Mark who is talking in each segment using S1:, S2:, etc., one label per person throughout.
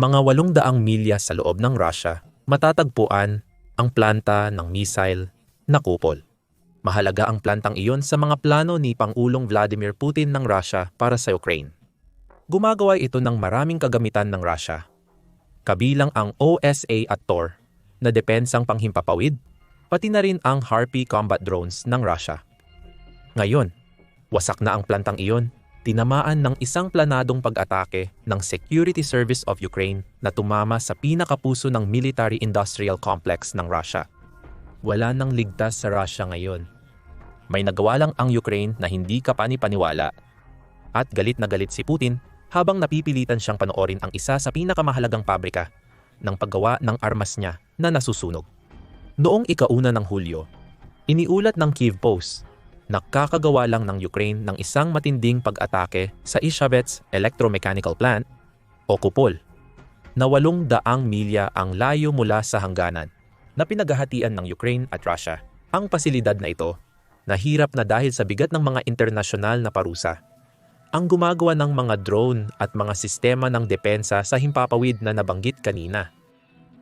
S1: Mga 800 milya sa loob ng Russia, matatagpuan ang planta ng missile na kupol. Mahalaga ang plantang iyon sa mga plano ni Pangulong Vladimir Putin ng Russia para sa Ukraine. Gumagawa ito ng maraming kagamitan ng Russia. Kabilang ang OSA at Tor na depensang panghimpapawid, pati na rin ang Harpy combat drones ng Russia. Ngayon, wasak na ang plantang iyon, tinamaan ng isang planadong pag-atake ng Security Service of Ukraine na tumama sa pinakapuso ng military-industrial complex ng Russia. Wala nang ligtas sa Russia ngayon. May nagawa lang ang Ukraine na hindi kapani-paniwala. At galit na galit si Putin habang napipilitan siyang panoorin ang isa sa pinakamahalagang pabrika ng paggawa ng armas niya na nasusunog. Noong ikauna ng Hulyo, iniulat ng Kiev Post na kakagawa lang ng Ukraine ng isang matinding pag-atake sa Ishavets Electromechanical Plant o Kupol na walong daang milya ang layo mula sa hangganan na pinaghahatian ng Ukraine at Russia. Ang pasilidad na ito, nahirap na dahil sa bigat ng mga internasyonal na parusa. Ang gumagawa ng mga drone at mga sistema ng depensa sa himpapawid na nabanggit kanina.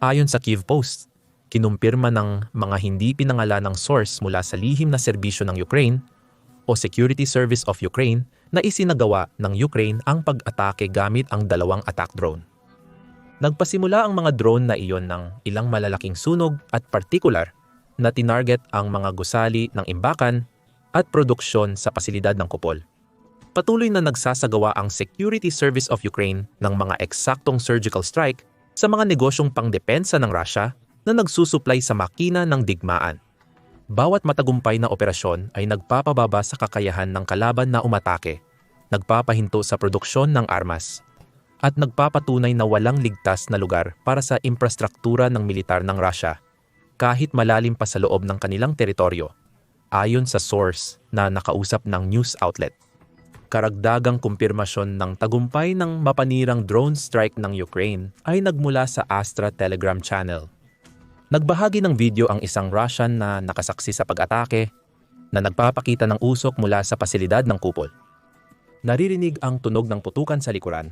S1: Ayon sa Kiev Post, kinumpirma ng mga hindi pinangalanang source mula sa lihim na serbisyo ng Ukraine o Security Service of Ukraine na isinagawa ng Ukraine ang pag-atake gamit ang dalawang attack drone. Nagpasimula ang mga drone na iyon ng ilang malalaking sunog at partikular na tinarget ang mga gusali ng imbakan at produksyon sa pasilidad ng kupol. Patuloy na nagsasagawa ang Security Service of Ukraine ng mga eksaktong surgical strike sa mga negosyong pangdepensa ng Russia na nagsusuplay sa makina ng digmaan. Bawat matagumpay na operasyon ay nagpapababa sa kakayahan ng kalaban na umatake, nagpapahinto sa produksyon ng armas at nagpapatunay na walang ligtas na lugar para sa infrastruktura ng militar ng Russia kahit malalim pa sa loob ng kanilang teritoryo, ayon sa source na nakausap ng news outlet. Karagdagang kumpirmasyon ng tagumpay ng mapanirang drone strike ng Ukraine ay nagmula sa Astra Telegram channel. Nagbahagi ng video ang isang Russian na nakasaksi sa pag-atake na nagpapakita ng usok mula sa pasilidad ng kupol. Naririnig ang tunog ng putukan sa likuran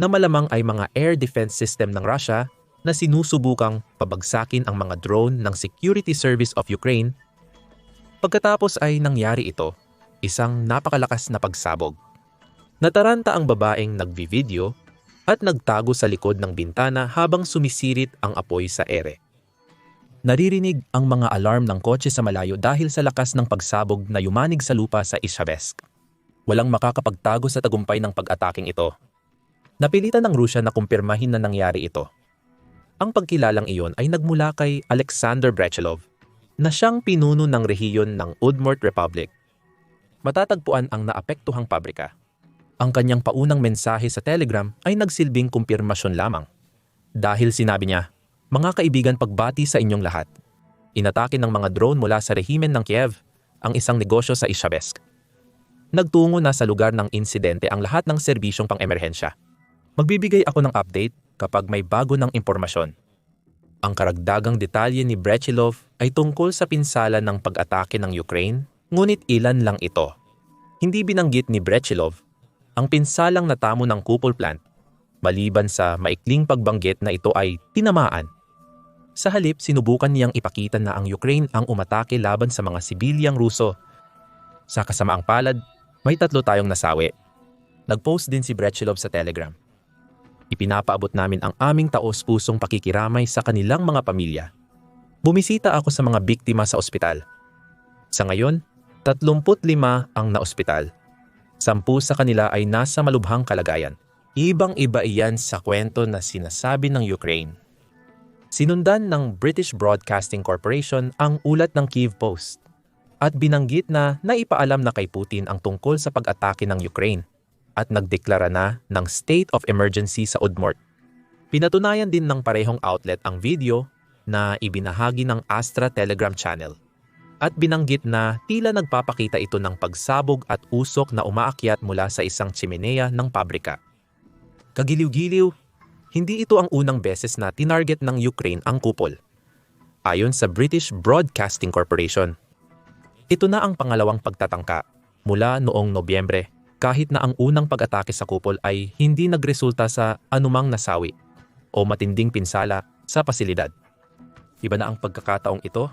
S1: na malamang ay mga air defense system ng Russia na sinusubukang pabagsakin ang mga drone ng Security Service of Ukraine. Pagkatapos ay nangyari ito, isang napakalakas na pagsabog. Nataranta ang babaeng nagvi-video at nagtago sa likod ng bintana habang sumisirit ang apoy sa ere. Naririnig ang mga alarm ng kotse sa malayo dahil sa lakas ng pagsabog na yumanig sa lupa sa Ishabesk. Walang makakapagtago sa tagumpay ng pag-ataking ito Napilitan ng Rusya na kumpirmahin na nangyari ito. Ang pagkilalang iyon ay nagmula kay Alexander Brechilov na siyang pinuno ng rehiyon ng Udmurt Republic. Matatagpuan ang naapektuhang pabrika. Ang kanyang paunang mensahe sa Telegram ay nagsilbing kumpirmasyon lamang. Dahil sinabi niya, Mga kaibigan pagbati sa inyong lahat. Inatake ng mga drone mula sa rehimen ng Kiev ang isang negosyo sa Ishabesk. Nagtungo na sa lugar ng insidente ang lahat ng serbisyong pang-emerhensya. Magbibigay ako ng update kapag may bago ng impormasyon. Ang karagdagang detalye ni Brechilov ay tungkol sa pinsala ng pag-atake ng Ukraine, ngunit ilan lang ito. Hindi binanggit ni Brechilov ang pinsalang natamo ng Kupol plant, maliban sa maikling pagbanggit na ito ay tinamaan. Sa halip, sinubukan niyang ipakita na ang Ukraine ang umatake laban sa mga sibilyang Ruso. Sa kasamaang palad, may tatlo tayong nasawi. Nag-post din si Brechilov sa Telegram. Ipinapaabot namin ang aming taos-pusong pakikiramay sa kanilang mga pamilya. Bumisita ako sa mga biktima sa ospital. Sa ngayon, 35 ang naospital. Sampu sa kanila ay nasa malubhang kalagayan. Ibang-iba iyan sa kwento na sinasabi ng Ukraine. Sinundan ng British Broadcasting Corporation ang ulat ng Kiev Post at binanggit na naipaalam na kay Putin ang tungkol sa pag-atake ng Ukraine at nagdeklara na ng state of emergency sa Udmurt. Pinatunayan din ng parehong outlet ang video na ibinahagi ng Astra Telegram channel at binanggit na tila nagpapakita ito ng pagsabog at usok na umaakyat mula sa isang chimenea ng pabrika. Kagiliw-giliw, hindi ito ang unang beses na tinarget ng Ukraine ang kupol. Ayon sa British Broadcasting Corporation, ito na ang pangalawang pagtatangka mula noong Nobyembre kahit na ang unang pag-atake sa kupol ay hindi nagresulta sa anumang nasawi o matinding pinsala sa pasilidad. Iba na ang pagkakataong ito.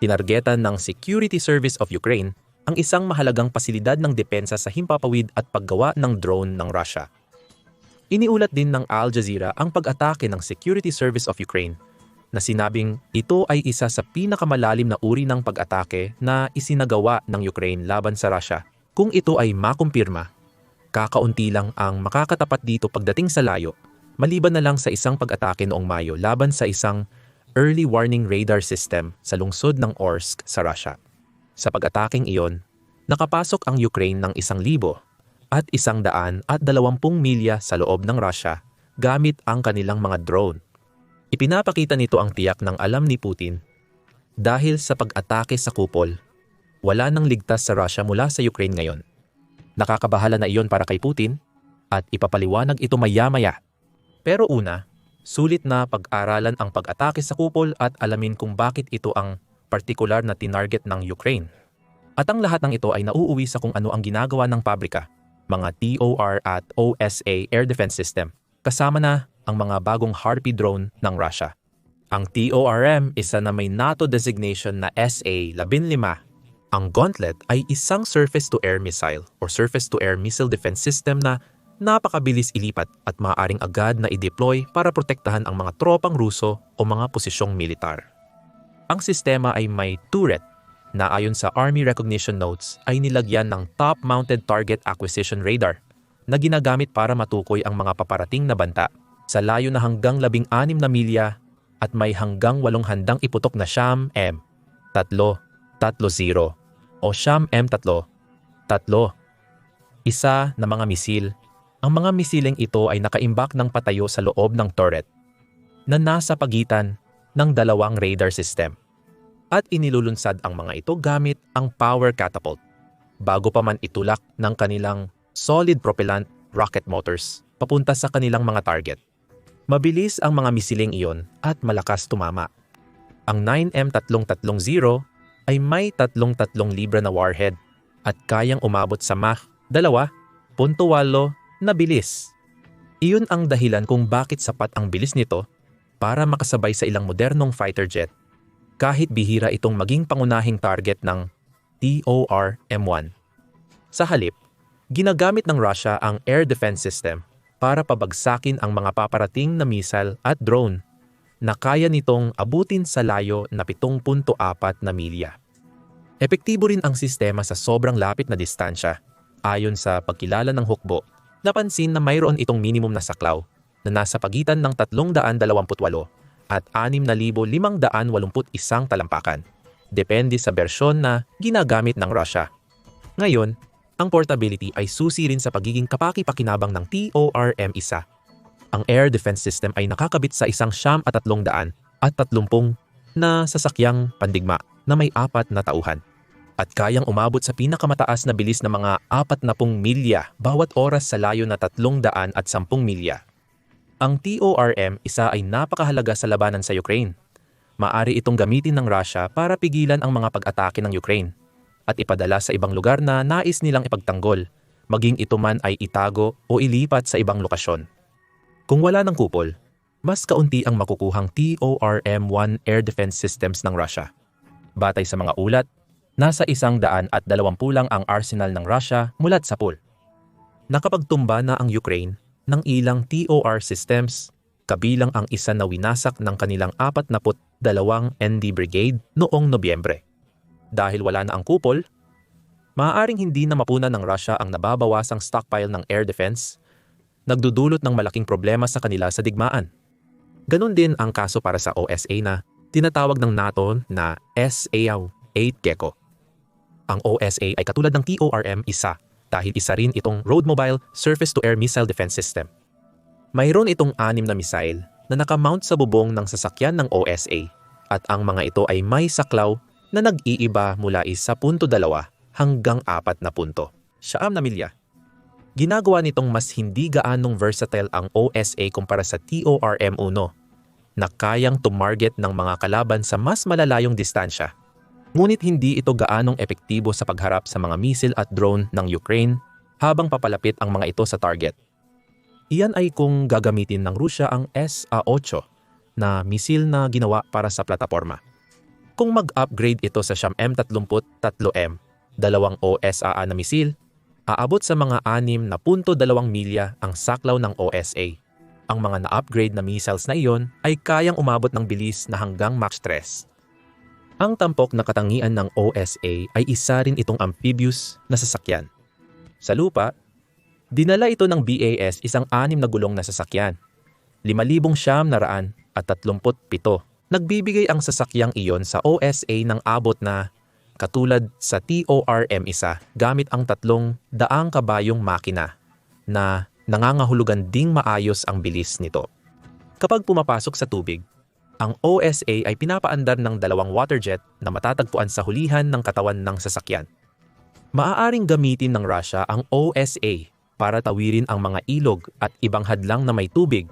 S1: Tinargetan ng Security Service of Ukraine ang isang mahalagang pasilidad ng depensa sa himpapawid at paggawa ng drone ng Russia. Iniulat din ng Al Jazeera ang pag-atake ng Security Service of Ukraine na sinabing ito ay isa sa pinakamalalim na uri ng pag-atake na isinagawa ng Ukraine laban sa Russia kung ito ay makumpirma, kakaunti lang ang makakatapat dito pagdating sa layo, maliban na lang sa isang pag-atake noong Mayo laban sa isang early warning radar system sa lungsod ng Orsk sa Russia. Sa pag-ataking iyon, nakapasok ang Ukraine ng isang libo at isang daan at dalawampung milya sa loob ng Russia gamit ang kanilang mga drone. Ipinapakita nito ang tiyak ng alam ni Putin dahil sa pag-atake sa kupol wala nang ligtas sa Russia mula sa Ukraine ngayon. Nakakabahala na iyon para kay Putin at ipapaliwanag ito maya-maya. Pero una, sulit na pag-aralan ang pag-atake sa kupol at alamin kung bakit ito ang partikular na tinarget ng Ukraine. At ang lahat ng ito ay nauuwi sa kung ano ang ginagawa ng pabrika, mga TOR at OSA air defense system, kasama na ang mga bagong Harpy drone ng Russia. Ang TORM isa na may NATO designation na SA-15 ang Gauntlet ay isang surface-to-air missile or surface-to-air missile defense system na napakabilis ilipat at maaaring agad na i-deploy para protektahan ang mga tropang Ruso o mga posisyong militar. Ang sistema ay may turret na ayon sa Army Recognition Notes ay nilagyan ng top-mounted target acquisition radar na ginagamit para matukoy ang mga paparating na banta sa layo na hanggang 16 na milya at may hanggang walong handang iputok na Sham M 330 o Sham M3, tatlo. Isa na mga misil. Ang mga misiling ito ay nakaimbak ng patayo sa loob ng turret na nasa pagitan ng dalawang radar system. At inilulunsad ang mga ito gamit ang power catapult bago pa man itulak ng kanilang solid propellant rocket motors papunta sa kanilang mga target. Mabilis ang mga misiling iyon at malakas tumama. Ang 9M330 ay may tatlong-tatlong libra na warhead at kayang umabot sa Mach 2.8 na bilis. Iyon ang dahilan kung bakit sapat ang bilis nito para makasabay sa ilang modernong fighter jet kahit bihira itong maging pangunahing target ng TOR-M1. Sa halip, ginagamit ng Russia ang air defense system para pabagsakin ang mga paparating na missile at drone na kaya nitong abutin sa layo na 7.4 na milya. Epektibo rin ang sistema sa sobrang lapit na distansya. Ayon sa pagkilala ng hukbo, napansin na mayroon itong minimum na saklaw na nasa pagitan ng 328 at 6,581 talampakan. Depende sa bersyon na ginagamit ng Russia. Ngayon, ang portability ay susi rin sa pagiging kapaki-pakinabang ng TORM-1 ang air defense system ay nakakabit sa isang siyam at tatlong daan at tatlumpung na sasakyang pandigma na may apat na tauhan at kayang umabot sa pinakamataas na bilis na mga apat na pung milya bawat oras sa layo na tatlong daan at sampung milya. Ang TORM isa ay napakahalaga sa labanan sa Ukraine. Maari itong gamitin ng Russia para pigilan ang mga pag-atake ng Ukraine at ipadala sa ibang lugar na nais nilang ipagtanggol, maging ito man ay itago o ilipat sa ibang lokasyon. Kung wala ng kupol, mas kaunti ang makukuhang TORM-1 air defense systems ng Russia. Batay sa mga ulat, nasa isang daan at dalawampu lang ang arsenal ng Russia mulat sa pool. Nakapagtumba na ang Ukraine ng ilang TOR systems, kabilang ang isa na winasak ng kanilang 42 ND Brigade noong Nobyembre. Dahil wala na ang kupol, maaaring hindi na mapunan ng Russia ang nababawasang stockpile ng air defense nagdudulot ng malaking problema sa kanila sa digmaan. Ganon din ang kaso para sa OSA na tinatawag ng NATO na SA-8 Gecko. Ang OSA ay katulad ng TORM-1 dahil isa rin itong Road Mobile Surface-to-Air Missile Defense System. Mayroon itong anim na missile na nakamount sa bubong ng sasakyan ng OSA at ang mga ito ay may saklaw na nag-iiba mula isa punto dalawa hanggang apat na punto. Siyam na milya ginagawa nitong mas hindi gaanong versatile ang OSA kumpara sa TORM-1 na kayang tumarget ng mga kalaban sa mas malalayong distansya. Ngunit hindi ito gaanong epektibo sa pagharap sa mga misil at drone ng Ukraine habang papalapit ang mga ito sa target. Iyan ay kung gagamitin ng Rusya ang SA-8 na misil na ginawa para sa plataforma. Kung mag-upgrade ito sa Siyam M33M, dalawang OSAA na misil, aabot sa mga 6.2 milya ang saklaw ng OSA. Ang mga na-upgrade na missiles na iyon ay kayang umabot ng bilis na hanggang Mach 3. Ang tampok na katangian ng OSA ay isa rin itong amphibious na sasakyan. Sa lupa, dinala ito ng BAS isang anim na gulong na sasakyan. 5,000 siyam na raan at 37. Nagbibigay ang sasakyang iyon sa OSA ng abot na katulad sa TORM-1 gamit ang tatlong daang kabayong makina na nangangahulugan ding maayos ang bilis nito. Kapag pumapasok sa tubig, ang OSA ay pinapaandar ng dalawang water jet na matatagpuan sa hulihan ng katawan ng sasakyan. Maaaring gamitin ng Russia ang OSA para tawirin ang mga ilog at ibang hadlang na may tubig,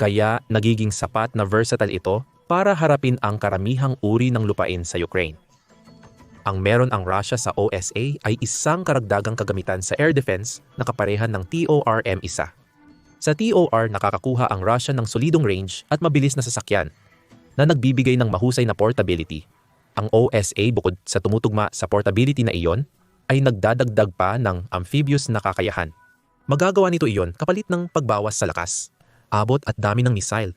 S1: kaya nagiging sapat na versatile ito para harapin ang karamihang uri ng lupain sa Ukraine. Ang meron ang Russia sa OSA ay isang karagdagang kagamitan sa air defense na kaparehan ng TORM-1. Sa TOR nakakakuha ang Russia ng solidong range at mabilis na sasakyan na nagbibigay ng mahusay na portability. Ang OSA bukod sa tumutugma sa portability na iyon, ay nagdadagdag pa ng amphibious na kakayahan. Magagawa nito iyon kapalit ng pagbawas sa lakas, abot at dami ng missile.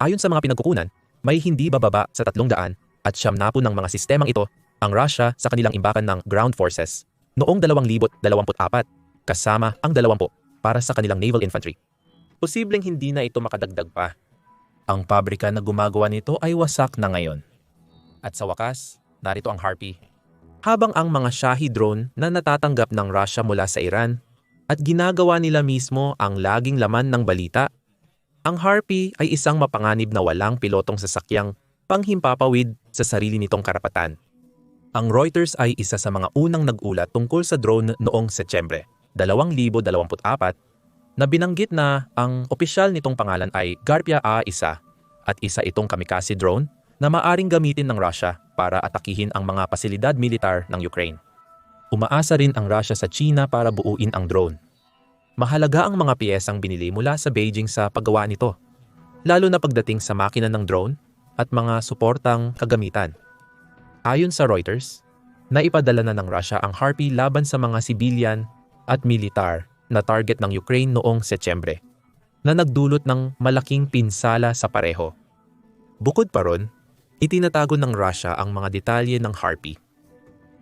S1: Ayon sa mga pinagkukunan, may hindi bababa sa 300 at siyam na po ng mga sistemang ito ang Russia sa kanilang imbakan ng ground forces noong 2024 kasama ang 20 para sa kanilang naval infantry. Posibleng hindi na ito makadagdag pa ang pabrika na gumagawa nito ay wasak na ngayon. At sa wakas, narito ang Harpy. Habang ang mga Shahi drone na natatanggap ng Russia mula sa Iran at ginagawa nila mismo ang laging laman ng balita, ang Harpy ay isang mapanganib na walang pilotong sasakyang panghimpapawid sa sarili nitong karapatan. Ang Reuters ay isa sa mga unang nag-ulat tungkol sa drone noong Setyembre 2024 na binanggit na ang opisyal nitong pangalan ay Garpia A-1 at isa itong kamikaze drone na maaring gamitin ng Russia para atakihin ang mga pasilidad militar ng Ukraine. Umaasa rin ang Russia sa China para buuin ang drone. Mahalaga ang mga piyesang binili mula sa Beijing sa paggawa nito, lalo na pagdating sa makina ng drone at mga suportang kagamitan. Ayon sa Reuters, naipadala na ng Russia ang Harpy laban sa mga sibilyan at militar na target ng Ukraine noong Setyembre na nagdulot ng malaking pinsala sa pareho. Bukod pa ron, itinatago ng Russia ang mga detalye ng Harpy.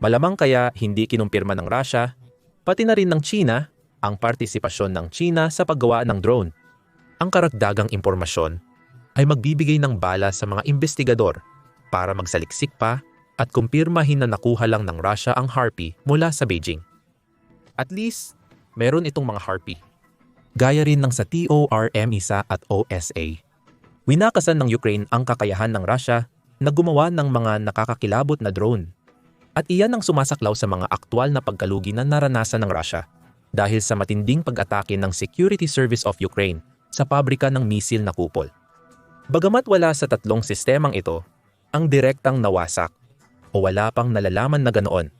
S1: Malamang kaya hindi kinumpirma ng Russia, pati na rin ng China, ang partisipasyon ng China sa paggawa ng drone. Ang karagdagang impormasyon ay magbibigay ng bala sa mga investigador para magsaliksik pa at kumpirmahin na nakuha lang ng Russia ang Harpy mula sa Beijing. At least, meron itong mga harpy. Gaya rin ng sa TORM-1 at OSA. Winakasan ng Ukraine ang kakayahan ng Russia na gumawa ng mga nakakakilabot na drone. At iyan ang sumasaklaw sa mga aktwal na pagkalugi na naranasan ng Russia dahil sa matinding pag-atake ng Security Service of Ukraine sa pabrika ng misil na kupol. Bagamat wala sa tatlong sistemang ito, ang direktang nawasak o wala pang nalalaman na ganoon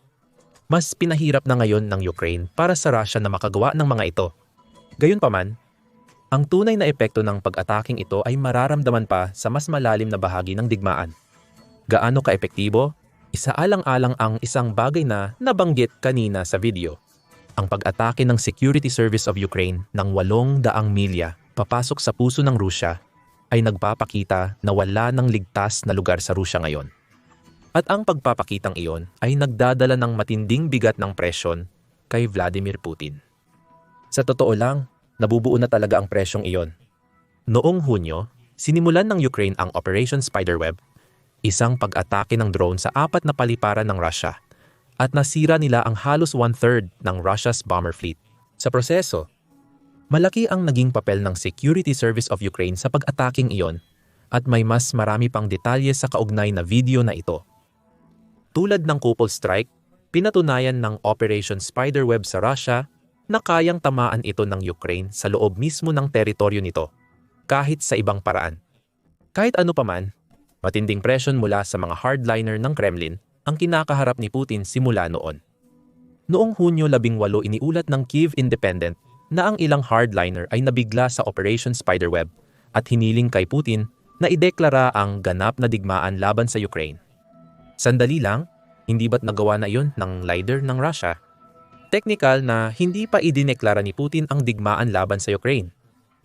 S1: mas pinahirap na ngayon ng Ukraine para sa Russia na makagawa ng mga ito. Gayunpaman, ang tunay na epekto ng pag-ataking ito ay mararamdaman pa sa mas malalim na bahagi ng digmaan. Gaano ka-epektibo? Isaalang-alang ang isang bagay na nabanggit kanina sa video. Ang pag-atake ng Security Service of Ukraine ng 800 milya papasok sa puso ng Rusya ay nagpapakita na wala ng ligtas na lugar sa Rusya ngayon. At ang pagpapakitang iyon ay nagdadala ng matinding bigat ng presyon kay Vladimir Putin. Sa totoo lang, nabubuo na talaga ang presyong iyon. Noong Hunyo, sinimulan ng Ukraine ang Operation Spiderweb, isang pag-atake ng drone sa apat na paliparan ng Russia at nasira nila ang halos one-third ng Russia's bomber fleet. Sa proseso, malaki ang naging papel ng Security Service of Ukraine sa pag-ataking iyon at may mas marami pang detalye sa kaugnay na video na ito. Tulad ng Kupol Strike, pinatunayan ng Operation Spiderweb sa Russia na kayang tamaan ito ng Ukraine sa loob mismo ng teritoryo nito, kahit sa ibang paraan. Kahit ano paman, matinding presyon mula sa mga hardliner ng Kremlin ang kinakaharap ni Putin simula noon. Noong Hunyo 18 iniulat ng Kiev Independent na ang ilang hardliner ay nabigla sa Operation Spiderweb at hiniling kay Putin na ideklara ang ganap na digmaan laban sa Ukraine. Sandali lang, hindi ba't nagawa na iyon ng leader ng Russia? Teknikal na hindi pa idineklara ni Putin ang digmaan laban sa Ukraine.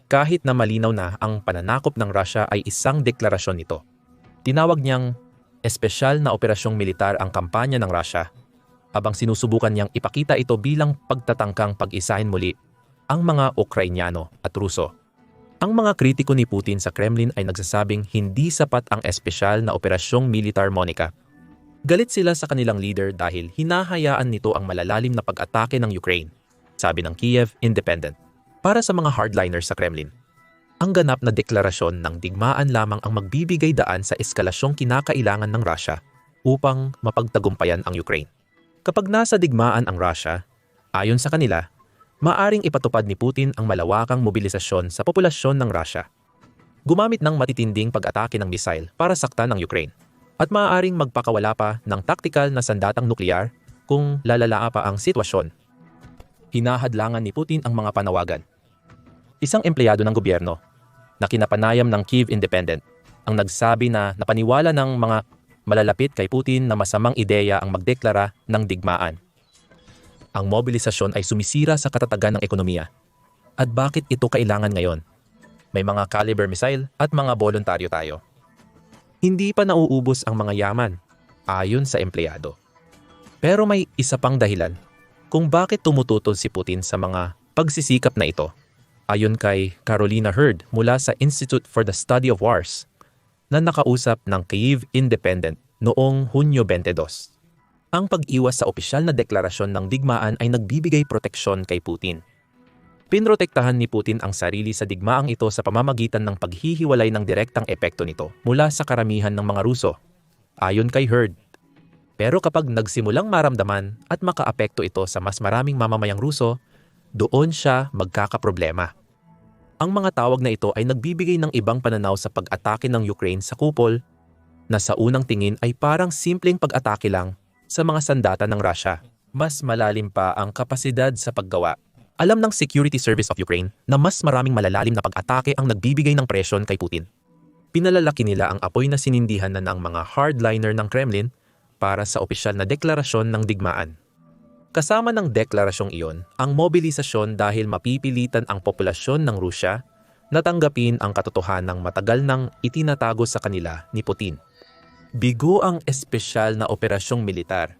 S1: Kahit na malinaw na ang pananakop ng Russia ay isang deklarasyon nito. Tinawag niyang espesyal na operasyong militar ang kampanya ng Russia habang sinusubukan niyang ipakita ito bilang pagtatangkang pag-isahin muli ang mga Ukrainyano at Ruso. Ang mga kritiko ni Putin sa Kremlin ay nagsasabing hindi sapat ang espesyal na operasyong militar Monica. Galit sila sa kanilang leader dahil hinahayaan nito ang malalalim na pag-atake ng Ukraine, sabi ng Kiev Independent. Para sa mga hardliners sa Kremlin, ang ganap na deklarasyon ng digmaan lamang ang magbibigay daan sa eskalasyong kinakailangan ng Russia upang mapagtagumpayan ang Ukraine. Kapag nasa digmaan ang Russia, ayon sa kanila, maaring ipatupad ni Putin ang malawakang mobilisasyon sa populasyon ng Russia. Gumamit ng matitinding pag-atake ng missile para saktan ang Ukraine at maaaring magpakawala pa ng taktikal na sandatang nuklear kung lalala pa ang sitwasyon. Hinahadlangan ni Putin ang mga panawagan. Isang empleyado ng gobyerno na kinapanayam ng Kiev Independent ang nagsabi na napaniwala ng mga malalapit kay Putin na masamang ideya ang magdeklara ng digmaan. Ang mobilisasyon ay sumisira sa katatagan ng ekonomiya. At bakit ito kailangan ngayon? May mga caliber missile at mga voluntaryo tayo. Hindi pa nauubos ang mga yaman, ayon sa empleyado. Pero may isa pang dahilan kung bakit tumututol si Putin sa mga pagsisikap na ito. Ayon kay Carolina Hurd mula sa Institute for the Study of Wars na nakausap ng Kyiv Independent noong Hunyo 22. Ang pag-iwas sa opisyal na deklarasyon ng digmaan ay nagbibigay proteksyon kay Putin. Pinrotektahan ni Putin ang sarili sa digmaang ito sa pamamagitan ng paghihiwalay ng direktang epekto nito mula sa karamihan ng mga Ruso, ayon kay Hurd. Pero kapag nagsimulang maramdaman at makaapekto ito sa mas maraming mamamayang Ruso, doon siya magkakaproblema. Ang mga tawag na ito ay nagbibigay ng ibang pananaw sa pag-atake ng Ukraine sa kupol na sa unang tingin ay parang simpleng pag-atake lang sa mga sandata ng Russia. Mas malalim pa ang kapasidad sa paggawa. Alam ng Security Service of Ukraine na mas maraming malalalim na pag-atake ang nagbibigay ng presyon kay Putin. Pinalalaki nila ang apoy na sinindihan na ng mga hardliner ng Kremlin para sa opisyal na deklarasyon ng digmaan. Kasama ng deklarasyong iyon ang mobilisasyon dahil mapipilitan ang populasyon ng Rusya na tanggapin ang katotohanang matagal nang itinatago sa kanila ni Putin. Bigo ang espesyal na operasyong militar.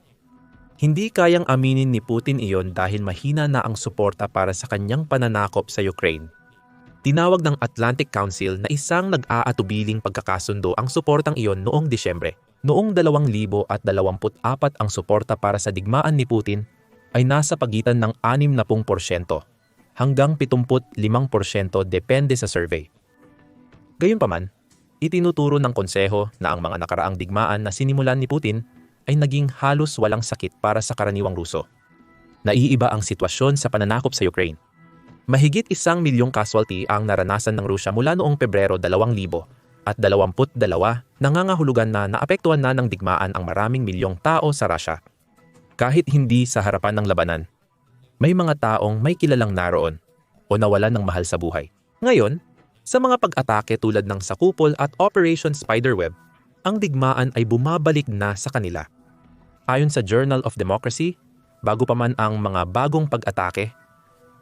S1: Hindi kayang aminin ni Putin iyon dahil mahina na ang suporta para sa kanyang pananakop sa Ukraine. Tinawag ng Atlantic Council na isang nag-aatubiling pagkakasundo ang suportang iyon noong Disyembre. Noong 2024 ang suporta para sa digmaan ni Putin ay nasa pagitan ng 60% hanggang 75% depende sa survey. Gayunpaman, itinuturo ng konseho na ang mga nakaraang digmaan na sinimulan ni Putin ay naging halos walang sakit para sa karaniwang Ruso. Naiiba ang sitwasyon sa pananakop sa Ukraine. Mahigit isang milyong casualty ang naranasan ng Rusya mula noong Pebrero 2000 at 22 nangangahulugan na naapektuhan na ng digmaan ang maraming milyong tao sa Russia kahit hindi sa harapan ng labanan. May mga taong may kilalang naroon o nawalan ng mahal sa buhay. Ngayon, sa mga pag-atake tulad ng Sakupol at Operation Spiderweb, ang digmaan ay bumabalik na sa kanila. Ayon sa Journal of Democracy, bago pa man ang mga bagong pag-atake,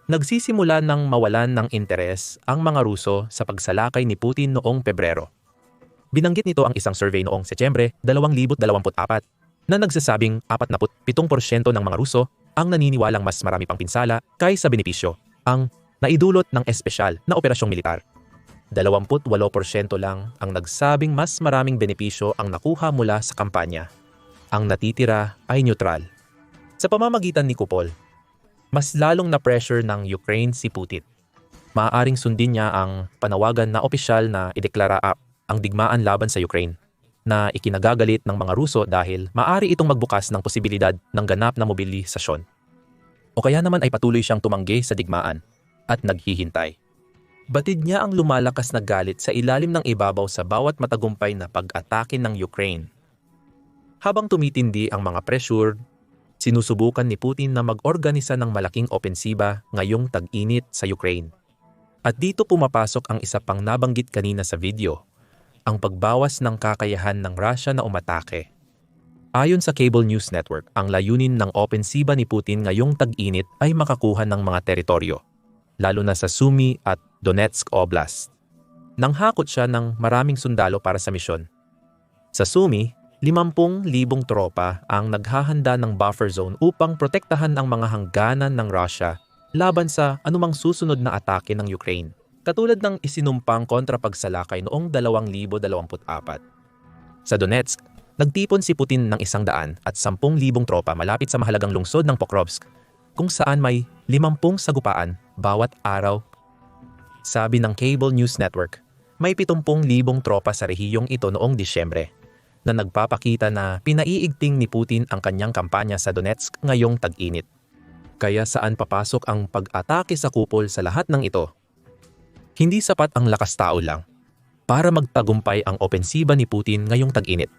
S1: nagsisimula ng mawalan ng interes ang mga Ruso sa pagsalakay ni Putin noong Pebrero. Binanggit nito ang isang survey noong Setyembre 2024 na nagsasabing 47% ng mga Ruso ang naniniwalang mas marami pang pinsala kaysa benepisyo ang naidulot ng espesyal na operasyong militar. 28% lang ang nagsabing mas maraming benepisyo ang nakuha mula sa kampanya. Ang natitira ay neutral. Sa pamamagitan ni Kupol, mas lalong na pressure ng Ukraine si Putin. Maaaring sundin niya ang panawagan na opisyal na ideklara ang digmaan laban sa Ukraine na ikinagagalit ng mga Ruso dahil maari itong magbukas ng posibilidad ng ganap na mobilisasyon. O kaya naman ay patuloy siyang tumanggi sa digmaan at naghihintay. Batid niya ang lumalakas na galit sa ilalim ng ibabaw sa bawat matagumpay na pag-atake ng Ukraine. Habang tumitindi ang mga pressure, Sinusubukan ni Putin na mag-organisa ng malaking opensiba ngayong tag-init sa Ukraine. At dito pumapasok ang isa pang nabanggit kanina sa video, ang pagbawas ng kakayahan ng Russia na umatake. Ayon sa Cable News Network, ang layunin ng opensiba ni Putin ngayong tag-init ay makakuha ng mga teritoryo, lalo na sa Sumy at Donetsk Oblast. Nanghakot siya ng maraming sundalo para sa misyon. Sa Sumy, 50,000 tropa ang naghahanda ng buffer zone upang protektahan ang mga hangganan ng Russia laban sa anumang susunod na atake ng Ukraine. Katulad ng isinumpang kontrapagsalakay noong 2024. Sa Donetsk, nagtipon si Putin ng isang daan at 10,000 tropa malapit sa mahalagang lungsod ng Pokrovsk, kung saan may 50 sagupaan bawat araw. Sabi ng Cable News Network, may 70,000 tropa sa rehiyong ito noong Disyembre na nagpapakita na pinaiigting ni Putin ang kanyang kampanya sa Donetsk ngayong tag-init. Kaya saan papasok ang pag-atake sa kupol sa lahat ng ito? Hindi sapat ang lakas tao lang para magtagumpay ang opensiba ni Putin ngayong tag-init.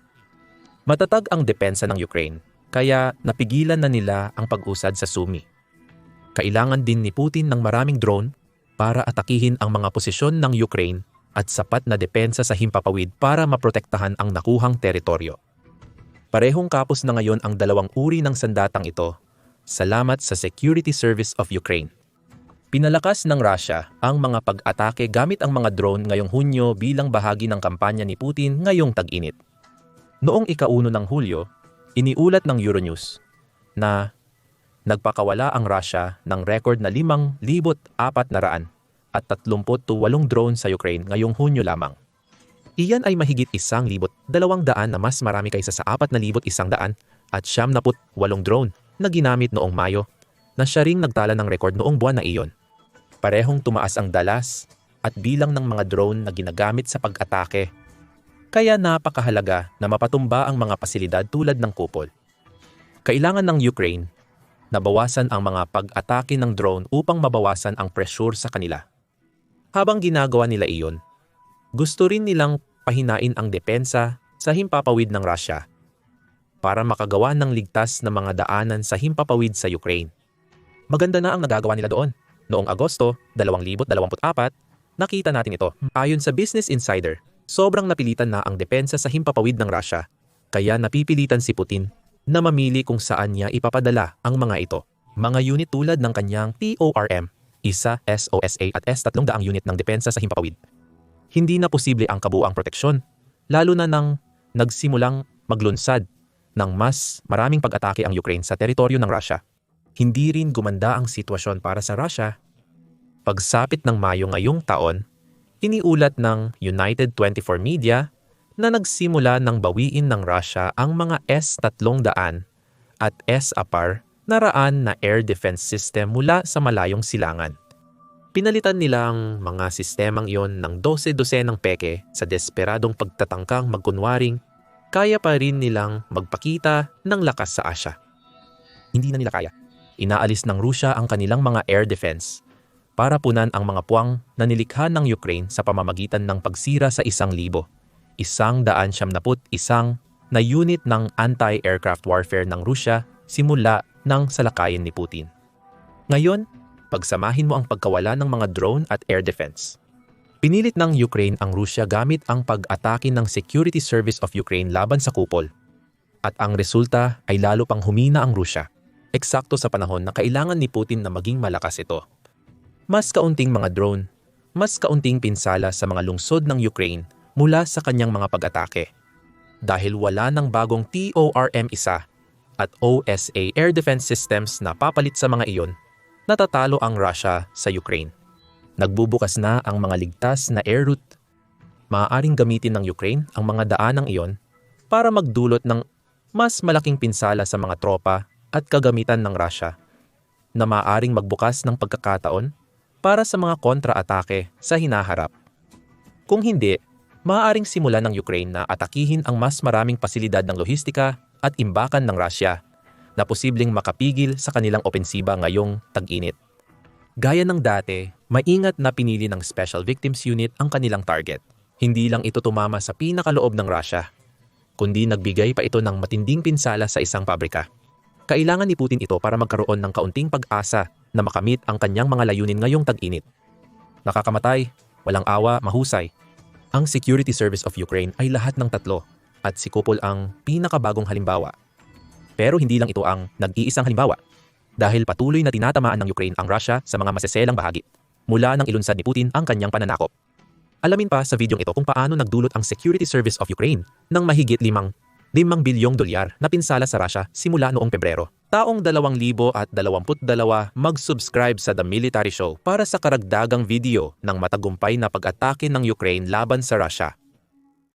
S1: Matatag ang depensa ng Ukraine, kaya napigilan na nila ang pag-usad sa Sumy. Kailangan din ni Putin ng maraming drone para atakihin ang mga posisyon ng Ukraine at sapat na depensa sa himpapawid para maprotektahan ang nakuhang teritoryo. Parehong kapos na ngayon ang dalawang uri ng sandatang ito, salamat sa Security Service of Ukraine. Pinalakas ng Russia ang mga pag-atake gamit ang mga drone ngayong Hunyo bilang bahagi ng kampanya ni Putin ngayong tag-init. Noong ikauno ng Hulyo, iniulat ng Euronews na nagpakawala ang Russia ng record na 5,400 at 38 drone sa Ukraine ngayong Hunyo lamang. Iyan ay mahigit 1,200 na mas marami kaysa sa 4,100 at 78 drone na ginamit noong Mayo na siya ring nagtala ng rekord noong buwan na iyon. Parehong tumaas ang dalas at bilang ng mga drone na ginagamit sa pag-atake. Kaya napakahalaga na mapatumba ang mga pasilidad tulad ng kupol. Kailangan ng Ukraine na bawasan ang mga pag-atake ng drone upang mabawasan ang pressure sa kanila. Habang ginagawa nila iyon, gusto rin nilang pahinain ang depensa sa himpapawid ng Russia para makagawa ng ligtas na mga daanan sa himpapawid sa Ukraine. Maganda na ang nagagawa nila doon. Noong Agosto 2024, nakita natin ito. Ayon sa Business Insider, sobrang napilitan na ang depensa sa himpapawid ng Russia, kaya napipilitan si Putin na mamili kung saan niya ipapadala ang mga ito. Mga unit tulad ng kanyang TORM isa SOSA at S-300 unit ng depensa sa himpapawid. Hindi na posible ang kabuang proteksyon, lalo na nang nagsimulang maglunsad ng mas maraming pag-atake ang Ukraine sa teritoryo ng Russia. Hindi rin gumanda ang sitwasyon para sa Russia. Pagsapit ng Mayo ngayong taon, iniulat ng United 24 Media na nagsimula ng bawiin ng Russia ang mga S-300 at S-APAR naraan na air defense system mula sa malayong silangan. Pinalitan nila ang mga sistemang iyon ng 12-12 ng peke sa desperadong pagtatangkang magkunwaring kaya pa rin nilang magpakita ng lakas sa Asya. Hindi na nila kaya. Inaalis ng Rusya ang kanilang mga air defense para punan ang mga puwang na nilikha ng Ukraine sa pamamagitan ng pagsira sa isang libo. Isang daan siyamnaput isang na unit ng anti-aircraft warfare ng Rusya simula ng salakayin ni Putin. Ngayon, pagsamahin mo ang pagkawala ng mga drone at air defense. Pinilit ng Ukraine ang Rusya gamit ang pag-atake ng Security Service of Ukraine laban sa kupol. At ang resulta ay lalo pang humina ang Rusya, eksakto sa panahon na kailangan ni Putin na maging malakas ito. Mas kaunting mga drone, mas kaunting pinsala sa mga lungsod ng Ukraine mula sa kanyang mga pag-atake. Dahil wala ng bagong TORM-1 at OSA air defense systems na papalit sa mga iyon, natatalo ang Russia sa Ukraine. Nagbubukas na ang mga ligtas na air route. Maaaring gamitin ng Ukraine ang mga daanang iyon para magdulot ng mas malaking pinsala sa mga tropa at kagamitan ng Russia na maaaring magbukas ng pagkakataon para sa mga kontra-atake sa hinaharap. Kung hindi, maaaring simulan ng Ukraine na atakihin ang mas maraming pasilidad ng lohistika at imbakan ng Russia na posibleng makapigil sa kanilang opensiba ngayong tag-init. Gaya ng dati, maingat na pinili ng Special Victims Unit ang kanilang target. Hindi lang ito tumama sa pinakaloob ng Russia, kundi nagbigay pa ito ng matinding pinsala sa isang pabrika. Kailangan ni Putin ito para magkaroon ng kaunting pag-asa na makamit ang kanyang mga layunin ngayong tag-init. Nakakamatay, walang awa, mahusay. Ang Security Service of Ukraine ay lahat ng tatlo at si Kupol ang pinakabagong halimbawa. Pero hindi lang ito ang nag-iisang halimbawa dahil patuloy na tinatamaan ng Ukraine ang Russia sa mga maseselang bahagi mula nang ilunsad ni Putin ang kanyang pananakop. Alamin pa sa videong ito kung paano nagdulot ang Security Service of Ukraine ng mahigit limang 5 bilyong dolyar na pinsala sa Russia simula noong Pebrero. Taong 2022 mag-subscribe sa The Military Show para sa karagdagang video ng matagumpay na pag-atake ng Ukraine laban sa Russia